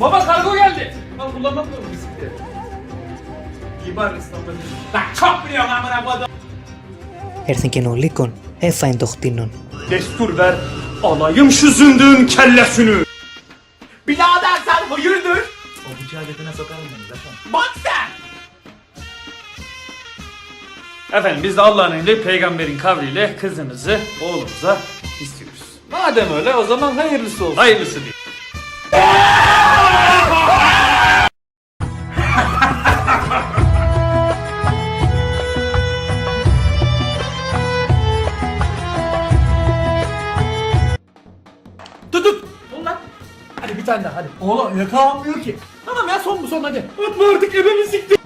Baba kargo geldi. Al kullanmak mı bisikleti? Kibar ıslatın. Lan çok biliyorum amına kodum. Έρθεν και ο Λύκον, έφαεν το χτίνον. Destur ver. Alayım şu zındığın kellesini. Birader sen hayırdır? O bıçağı götüne sokarım beni zaten. Bak sen. Efendim biz de Allah'ın emri peygamberin kavliyle kızınızı oğlumuza istiyoruz. Madem öyle o zaman hayırlısı olsun. Hayırlısı değil. Tane daha hadi. Oğlum yakalanmıyor ki. Tamam ya son bu son hadi. Atma artık ebemi siktir.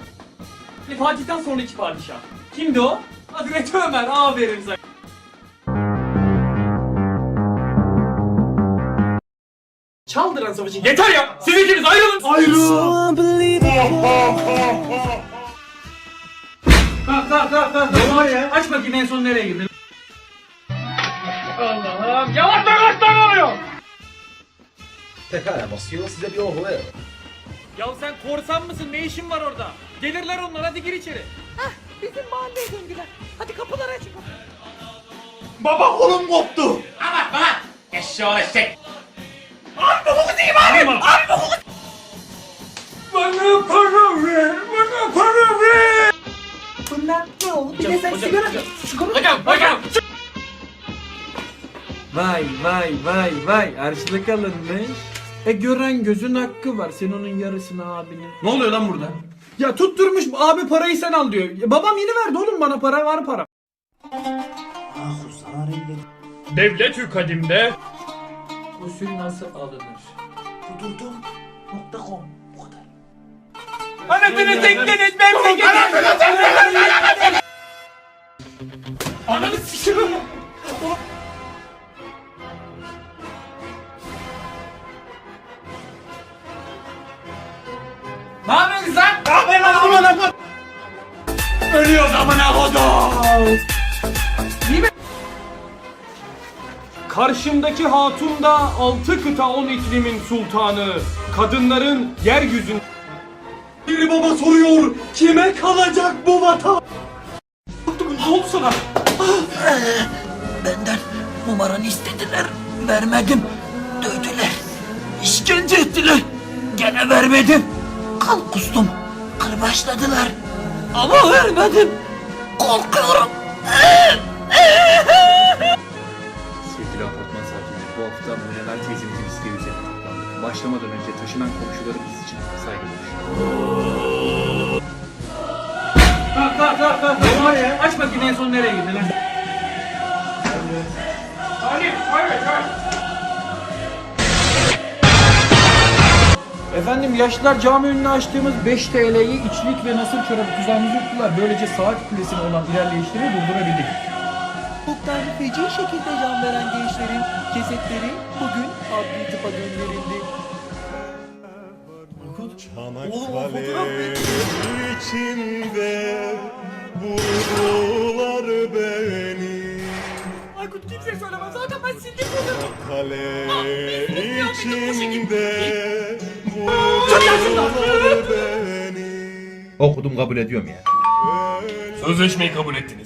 Fatih'ten sonraki padişah. Kimdi o? Hazreti Ömer. Aferin sana. Çaldıran savaşı. Yeter ya. Siz ikiniz ayrılın. Ayrılın. Kalk kalk kalk kalk. Ne var ya? Aç bakayım en son nereye girdin? Allah'ım. Yavaş yavaş lan oluyor. Pekala basıyor size bir ver. Ya sen korsan mısın? Ne işin var orada? Gelirler onlar hadi gir içeri. Bizim mahalleye döndüler. Hadi kapıları açın. Baba kolum koptu. Aman aman. Eşşoğlu eşek. Bana para ver, bana para ver. Bunlar ne oğlum? Bir de sen sigara... Hocam, hocam. Vay vay vay vay harçlık alınmış. E gören gözün hakkı var. Sen onun yarısını abinin. Ne oluyor lan burada? Ya tutturmuş abi parayı sen al diyor. Ya babam yeni verdi oğlum bana para var para. Devlet-ü kadimde Usul nasıl alınır? Kudurdum.com Bu kadar. Anasını tekleniz memleket. Anasını tekleniz. Ananı sikiyorum. Ne yapıyorsun lan? Ne yapıyorsun lan amına Ölüyoruz amına kodum. Karşımdaki hatun da altı kıta on iklimin sultanı. Kadınların yeryüzün... Bir baba soruyor, kime kalacak bu vatan? Ne oldu sana? Benden numaranı istediler. Vermedim. Dövdüler. İşkence ettiler. Gene vermedim. Kan kustum. Kırbaçladılar. Ama vermedim. Korkuyorum. Sevgili apartman sakinleri bu hafta Münevver teyzemizin isteği üzerine. Başlamadan önce taşınan komşularımız için saygı duruşu. Kalk kalk kalk kalk. Ne var ya? Aç bakayım en son nereye girdin lan? Salim, evet, Efendim yaşlılar cami önüne açtığımız 5 TL'yi içlik ve nasır çorabı tuzağımızı yuttular. Böylece saat kulesine olan ilerleyişleri durdurabildik. Hukuktan feci şekilde can veren gençlerin cesetleri bugün adli tıpa gönderildi. Çanakkale içinde vurdular beni Aykut kimse söylemez zaten ben sildim bunu. Kale içinde Okudum kabul ediyorum ya. Sözleşmeyi kabul ettiniz.